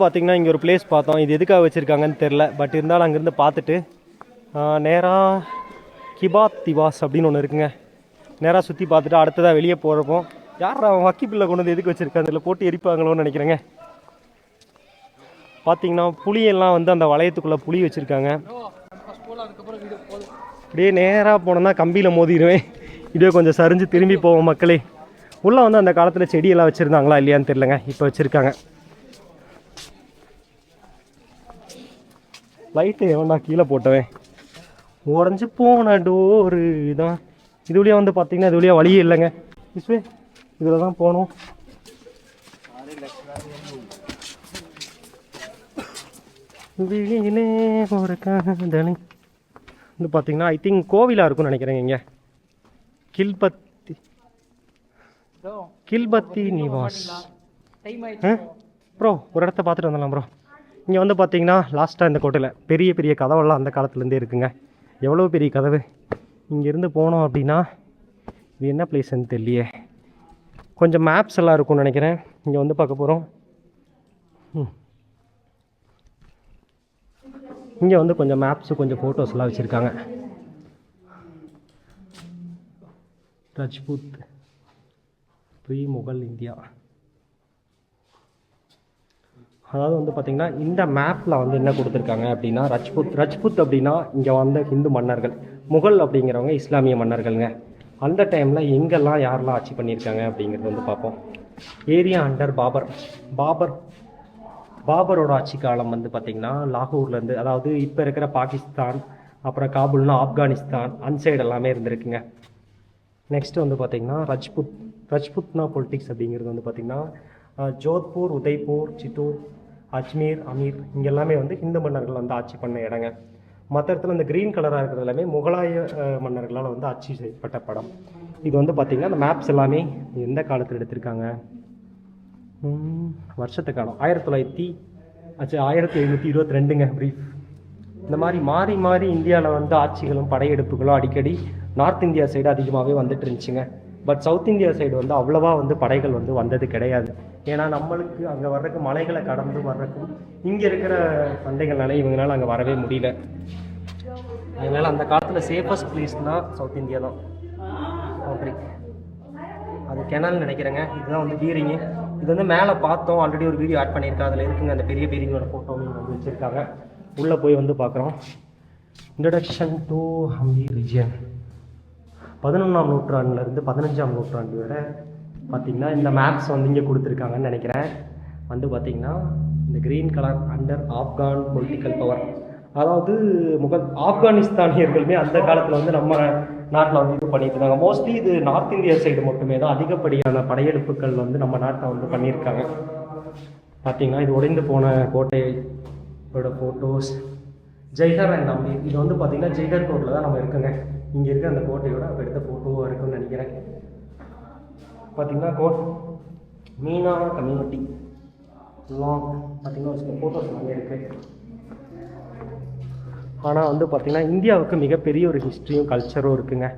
பார்த்தீங்கன்னா இங்கே ஒரு பிளேஸ் பார்த்தோம். இது எதுக்காக வச்சுருக்காங்கன்னு தெரில பட் இருந்தாலும் அங்கேருந்து பார்த்துட்டு நேராக கிபாத் திவாஸ் அப்படின்னு ஒன்று இருக்குங்க. நேராக சுற்றி பார்த்துட்டு அடுத்ததாக வெளியே போகிறப்போ யார் அவன் வக்கி பிள்ளை கொண்டு வந்து எதுக்கு வச்சுருக்காங்க அதில் போட்டு எரிப்பாங்களோன்னு நினைக்கிறேங்க. பார்த்தீங்கன்னா புளியெல்லாம் வந்து அந்த வளையத்துக்குள்ளே புளி வச்சுருக்காங்க. அப்படியே நேராக போனோம்னா கம்பியில் மோதிடுவேன். இதே கொஞ்சம் சரிஞ்சு திரும்பி போவோம் மக்களே. உள்ளே வந்து அந்த காலத்தில் செடியெல்லாம் வச்சுருந்தாங்களா இல்லையான்னு தெரிலங்க இப்போ வச்சுருக்காங்க. லைட்டு எவன்டா கீழே போட்டவன்? உடஞ்சி போன டோரு இதான். இது வழியாக வந்து பார்த்தீங்கன்னா இது வழியாக வழியே இல்லைங்க. விஸ்வே இதில் தான் போகணும். விழியிலே ஒரு காதலி. வந்து பார்த்தீங்கன்னா ஐ திங்க் கோவிலாக இருக்கும்னு நினைக்கிறேங்க இங்கே. கில்பத்தி. கில்பத்தி நிவாஸ். ப்ரோ ஒரு இடத்த பார்த்துட்டு வந்துடலாம் ப்ரோ இங்கே வந்து பார்த்தீங்கன்னா லாஸ்ட்டாக இந்த கோட்டையில் பெரிய பெரிய கதவெல்லாம் அந்த காலத்துலேருந்தே இருக்குங்க. எவ்வளோ பெரிய கதவு? இங்கேருந்து போனோம் அப்படின்னா இது என்ன பிளேஸ்ன்னு தெரியலையே. கொஞ்சம் மேப்ஸ் எல்லாம் இருக்கும்னு நினைக்கிறேன். இங்கே வந்து பார்க்க போகிறோம் இங்கே வந்து கொஞ்சம் மேப்ஸு கொஞ்சம் ஃபோட்டோஸ்லாம் வச்சுருக்காங்க. Rajput pre Mughal India. அதாவது வந்து பார்த்திங்கன்னா இந்த மேப்பில் வந்து என்ன கொடுத்துருக்காங்க அப்படின்னா ரஜ்புத் ரஜ்புத் அப்படின்னா இங்கே வந்த ஹிந்து மன்னர்கள் முகல் அப்படிங்கிறவங்க இஸ்லாமிய மன்னர்கள்ங்க. அந்த டைமில் எங்கெல்லாம் யாரெல்லாம் ஆட்சி பண்ணியிருக்காங்க அப்படிங்கிறது வந்து பார்ப்போம். Area under Babur. பாபர் பாபரோட ஆட்சி காலம் வந்து பார்த்திங்கன்னா லாகூர்லேருந்து அதாவது இப்போ இருக்கிற பாகிஸ்தான் அப்புறம் காபுல்னா ஆப்கானிஸ்தான் அந்த சைடு எல்லாமே இருந்திருக்குங்க. நெக்ஸ்ட் வந்து பார்த்திங்கன்னா ரஜ்புத் ரஜ்புத்னா பொலிட்டிக்ஸ் அப்படிங்கிறது வந்து பார்த்திங்கன்னா ஜோத்பூர் உதய்பூர் சித்தூர் அஜ்மீர் அமீர் இங்கே எல்லாமே வந்து ஹிந்து மன்னர்கள் வந்து ஆட்சி பண்ண இடங்க. மற்ற இடத்துல இந்த க்ரீன் கலராக இருக்கிறது எல்லாமே முகலாய மன்னர்களால் வந்து ஆட்சி செய்யப்பட்ட படம். இது வந்து பார்த்திங்கன்னா அந்த மேப்ஸ் எல்லாமே எந்த காலத்தில் எடுத்திருக்காங்க? வருஷத்துக்கான காலம் ஆயிரத்தி தொள்ளாயிரத்தி ஆச்சு ஆயிரத்தி எழுநூற்றி இருபத்தி ரெண்டுங்க ப்ரீஃப் இந்த மாதிரி மாறி மாறி இந்தியாவில் வந்து ஆட்சிகளும் படையெடுப்புகளும் அடிக்கடி நார்த் இந்தியா சைடு அதிகமாகவே வந்துட்டு இருந்துச்சுங்க. பட் சவுத் இந்தியா சைடு வந்து அவ்வளோவா வந்து படைகள் வந்து வந்தது கிடையாது. ஏன்னா நம்மளுக்கு அங்கே வர்றதுக்கு மலைகளை கடந்து வர்றதுக்கும் இங்கே இருக்கிற சண்டைகள்னால இவங்களால அங்கே வரவே முடியல. அதனால் அந்த காலத்தில் சேஃபஸ்ட் பிளேஸ்னால் சவுத் இந்தியா தான். பவுண்ட்ரி அது கெனல் நினைக்கிறேங்க. இதுதான் வந்து பீரிங்கு இது வந்து மேலே பார்த்தோம். ஆல்ரெடி ஒரு வீடியோ ஆட் பண்ணியிருக்கேன். அதில் இருக்குங்க. அந்த பெரிய பீரிங்கோட ஃபோட்டோ வந்து வச்சுருக்காங்க. உள்ளே போய் வந்து பார்க்குறோம். இன்ட்ரடக்ஷன் டு ஹம்பி ரிஜியன் பதினொன்றாம் நூற்றாண்டுலேருந்து பதினஞ்சாம் நூற்றாண்டு வரை பார்த்திங்கன்னா இந்த மேப்ஸ் வந்து இங்கே கொடுத்துருக்காங்கன்னு நினைக்கிறேன். வந்து பார்த்திங்கன்னா இந்த green colour under Afghan political power அதாவது முகல் ஆப்கானிஸ்தானியர்களுமே அந்த காலத்தில் வந்து நம்ம நாட்டில் வந்து இது பண்ணிட்டு இருந்தாங்க. மோஸ்ட்லி இது நார்த் இந்தியா சைடு மட்டுமே தான். அதிகப்படியான படையெடுப்புகள் வந்து நம்ம நாட்டில் வந்து பண்ணியிருக்காங்க. பார்த்தீங்கன்னா இது உடைந்து போன கோட்டையோட ஃபோட்டோஸ் ஜெய்ஹர் அண்ட் அம்பி இது வந்து பார்த்தீங்கன்னா ஜெய்ஹர் கோட்டில் தான் நம்ம இருக்கோங்க. இங்கே இருக்க அந்த கோட்டையோட எடுத்த ஃபோட்டோவாக இருக்கும். பார்த்தீங்கன்னா கோட் மீனா கம்யூனிட்டி லாங் பார்த்தீங்கன்னா சில ஃபோட்டோஸ் நிறைய இருக்குது ஆனால் வந்து பார்த்திங்கன்னா இந்தியாவுக்கு மிகப்பெரிய ஒரு ஹிஸ்ட்ரியும் கல்ச்சரும் இருக்குங்க.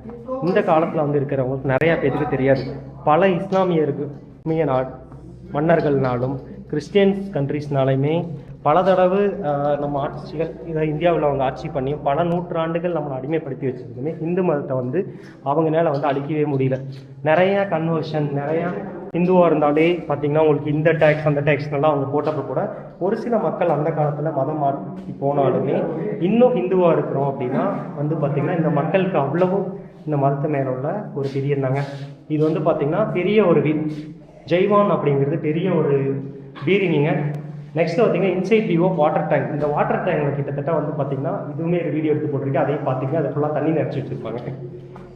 இந்த காலத்தில் வந்து இருக்கிறவங்களுக்கு நிறையா பேருக்கு தெரியாது. பல இஸ்லாமியருக்கு இஸ்லாமிய நாட் மன்னர்கள்னாலும் கிறிஸ்டியன்ஸ் கண்ட்ரீஸ்னாலையுமே பல தடவை நம்ம ஆட்சிகள் இதை இந்தியாவில் அவங்க ஆட்சி பண்ணி பல நூற்றாண்டுகள் நம்மளை அடிமைப்படுத்தி வச்சிருந்துமே இந்து மதத்தை வந்து அவங்களால வந்து அழிக்கவே முடியல. நிறையா கன்வர்ஷன் நிறையா ஹிந்துவாக இருந்தாலே பார்த்தீங்கன்னா உங்களுக்கு இந்த டேக்ஸ் அந்த டேக்ஸ்னெல்லாம் அவங்க போட்டப்போ கூட ஒரு சில மக்கள் அந்த காலத்தில் மதம் மாற்றி போனாலுமே இன்னும் ஹிந்துவாக இருக்கிறோம் அப்படின்னா வந்து பார்த்திங்கன்னா இந்த மக்களுக்கு அவ்வளவும் இந்த மதத்து மேல உள்ள ஒரு பிரியம் இருந்தாங்க இது வந்து பார்த்திங்கன்னா பெரிய ஒரு வி ஜெய்வான் அப்படிங்கிறது பெரிய ஒரு பீரிங்கிங்க நெக்ஸ்ட் பார்த்தீங்கன்னா இன்சைட் வியூ வாட்டர் டேங்க் இந்த வாட்டர் டேங்க்ல கிட்டத்தட்ட வந்து பார்த்தீங்கன்னா இதுவுமே ஒரு வீடியோ எடுத்து போட்டிருக்கேன். அதையும் பார்த்தீங்கன்னா அது ஃபுல்லாக தண்ணி நிறச்சி வச்சிருப்பாங்க.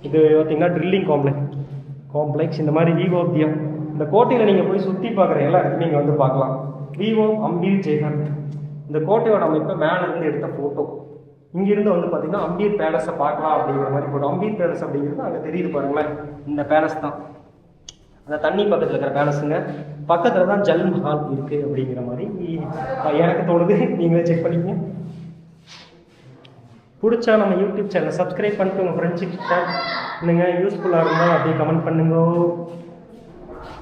இது பார்த்தீங்கன்னா ட்ரில்லிங் காம்ப்ளெக்ஸ் காம்ப்ளெக்ஸ் இந்த மாதிரி விவோத்தியம் இந்த கோட்டையில் நீங்கள் போய் சுற்றி பார்க்குற எல்லா இடத்துலையும் நீங்கள் வந்து பார்க்கலாம். விவோ அம்பீர் ஜெய்ஹர் இந்த கோட்டையோட அமைப்பை மேலேருந்து எடுத்த ஃபோட்டோ இங்கிருந்து வந்து பார்த்தீங்கன்னா அம்பீர் பேலஸை பார்க்கலாம் அப்படிங்கிற மாதிரி போட்டோம் அம்பீர் பேலஸ் அப்படிங்கிறது அங்கே தெரியுது பாருங்களேன். இந்த பேலஸ் தான். அந்த தண்ணி பக்கத்தில் இருக்கிற பேலஸுங்க. பக்கத்தில் தான் ஜல் மஹால் இருக்குது அப்படிங்கிற மாதிரி எனக்கு தோணுது. நீங்களே செக் பண்ணிக்கங்க. பிடிச்சா நம்ம யூடியூப் சேனலை சப்ஸ்கிரைப் பண்ணிட்டு உங்கள் ஃப்ரெண்ட்ஸுக்கிட்ட ஷேர் பண்ணுங்க யூஸ்ஃபுல்லாக இருந்தால் அப்படியே கமெண்ட் பண்ணுங்க.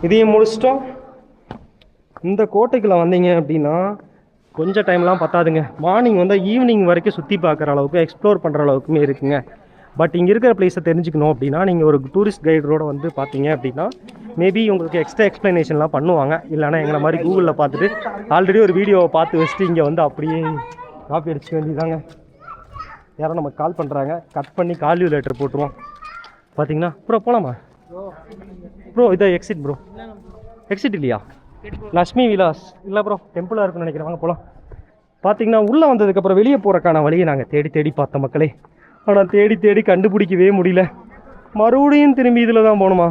இதையும் முடிச்சிட்டோம். இந்த கோட்டைக்குள்ள வந்தீங்க அப்படின்னா கொஞ்சம் டைம்லாம் பத்தாதுங்க. மார்னிங் வந்து ஈவினிங் வரைக்கும் சுற்றி பார்க்குற அளவுக்கு எக்ஸ்ப்ளோர் பண்ணுற அளவுக்குமே இருக்குங்க. பட் இங்கே இருக்கிற பிளேஸை தெரிஞ்சுக்கணும் அப்படின்னா நீங்கள் ஒரு டூரிஸ்ட் கைடரோட வந்து பார்த்தீங்க அப்படின்னா மேபி உங்களுக்கு எக்ஸ்ட்ரா எக்ஸ்ப்ளனேஷன்லாம் பண்ணுவாங்க. இல்லைனா எங்களை மாதிரி கூகுளில் பார்த்துட்டு ஆல்ரெடி ஒரு வீடியோவை பார்த்து வச்சுட்டு இங்கே வந்து அப்படியே காப்பி அடிச்சுக்க வேண்டியதாங்க யாரோ நமக்கு கால் பண்ணுறாங்க கட் பண்ணி கால்யூ லெட்டர் போட்டுருவோம். பார்த்தீங்கன்னா ப்ரோ போகலாமா ப்ரோ இதை எக்ஸிட் ப்ரோ எக்ஸிட் இல்லையா? லக்ஷ்மி விலாஸ். இல்லை ப்ரோ டெம்பிளாக இருக்குன்னு நினைக்கிறேன். வாங்க போகலாம் பார்த்தீங்கன்னா உள்ளே வந்ததுக்கப்புறம் வெளியே போகிறக்கான வழியை நாங்கள் தேடி தேடி பார்த்த மக்களே. ஆனால் தேடி தேடி கண்டுபிடிக்கவே முடியல. மறுபடியும் திரும்பி இதில் தான் போகணுமா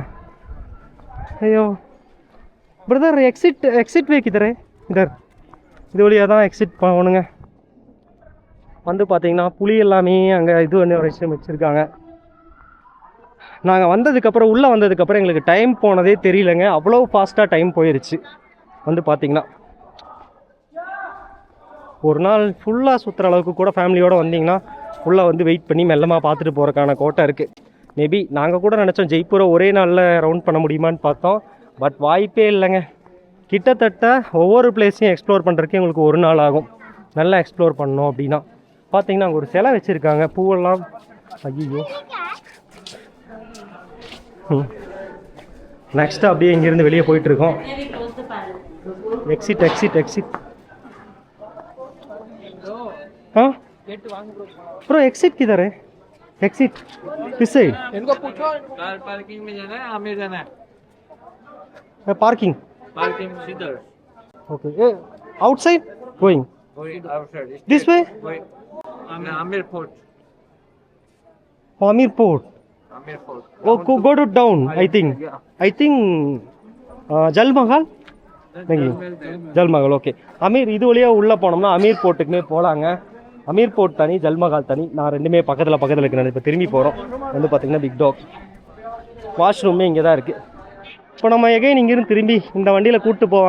ஐயோ. பிரதர் எக்ஸிட் எக்ஸிட் வே தரேன் இதர் இது வழியாக தான் எக்ஸிட் போகணுங்க வந்து பார்த்தீங்கன்னா புளி எல்லாமே அங்கே இது ஒன்று விஷயம் வச்சுருக்காங்க. நாங்கள் வந்ததுக்கப்புறம் உள்ளே வந்ததுக்கப்புறம் எங்களுக்கு டைம் போனதே தெரியலங்க. அவ்வளோ ஃபாஸ்ட்டாக டைம் போயிடுச்சு வந்து பார்த்திங்கன்னா ஒரு நாள் ஃபுல்லாக சுற்றுற அளவுக்கு கூட ஃபேமிலியோடு வந்தீங்கன்னா ஃபுல்லாக வந்து வெயிட் பண்ணி மெல்லமாக பார்த்துட்டு போகிறக்கான கோட்டை இருக்குது மேபி நாங்கள் கூட நினச்சோம் ஜெய்ப்பூரை ஒரே நாளில் ரவுண்ட் பண்ண முடியுமான்னு பார்த்தோம். பட் வாய்ப்பே இல்லைங்க. கிட்டத்தட்ட ஒவ்வொரு பிளேஸையும் எக்ஸ்ப்ளோர் பண்ணுறதுக்கு எங்களுக்கு ஒரு நாள் ஆகும். நல்லா எக்ஸ்ப்ளோர் பண்ணோம் அப்படின்னா. பார்த்தீங்கன்னா அங்கே ஒரு சிலை வச்சுருக்காங்க. பூவெல்லாம் ஐயோ நெக்ஸ்ட்டு அப்படியே இங்கேருந்து வெளியே போயிட்டுருக்கோம் exit exit exit ஆ ப்ரோ எக்ஸிட் किधर है एग्जिट किस साइड इनको पूछो कार पार्किंग में जाना है आमिर जाना है पार्किंग पार्किंग सीधर ओके ए आउटसाइड गोइंग वही आउटसाइड दिस वे वही Amer Amer fort Amer port Amer fort oh go go to down I think I think Jal Mahal नहीं ஜல் மஹால் ஓகே அமீர் இது வழியாக உள்ளே போனோம்னா அமீர் போர்ட்டுக்குமே போகலாங்க அமீர்போர்ட் தனி ஜல்மஹால் தனி. நான் ரெண்டுமே பக்கத்தில் பக்கத்தில் இருக்கிறேன் இப்போ திரும்பி போகிறோம் வந்து பார்த்தீங்கன்னா பிக் டாக் வாஷ்ரூமே இங்கே தான் இருக்குது இப்போ நம்ம எகைன் இங்கேருந்து திரும்பி இந்த வண்டியில் கூப்பிட்டு போவாங்க.